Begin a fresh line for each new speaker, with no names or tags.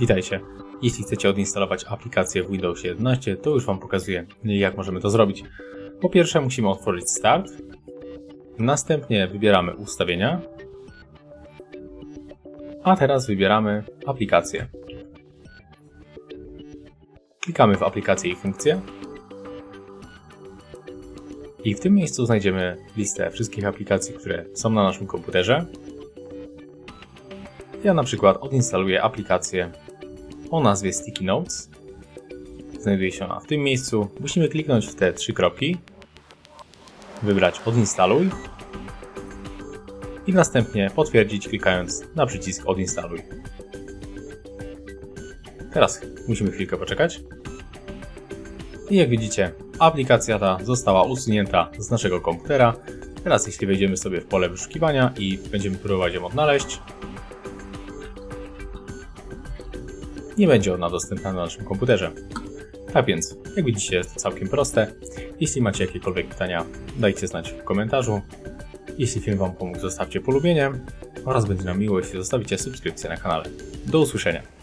Witajcie. Jeśli chcecie odinstalować aplikację w Windows 11, to już Wam pokazuję, jak możemy to zrobić. Po pierwsze musimy otworzyć Start, następnie wybieramy Ustawienia, a teraz wybieramy Aplikację. Klikamy w aplikację i funkcje. I w tym miejscu znajdziemy listę wszystkich aplikacji, które są na naszym komputerze. Ja na przykład odinstaluję aplikację o nazwie Sticky Notes. Znajduje się ona w tym miejscu. Musimy kliknąć w te trzy kropki, wybrać odinstaluj i następnie potwierdzić klikając na przycisk odinstaluj. Teraz musimy chwilkę poczekać. I jak widzicie, aplikacja ta została usunięta z naszego komputera. Teraz jeśli wejdziemy sobie w pole wyszukiwania i będziemy próbować ją odnaleźć, nie będzie ona dostępna na naszym komputerze. Tak więc, jak widzicie, jest to całkiem proste. Jeśli macie jakiekolwiek pytania, dajcie znać w komentarzu. Jeśli film Wam pomógł, zostawcie polubienie oraz będzie nam miło, jeśli zostawicie subskrypcję na kanale. Do usłyszenia.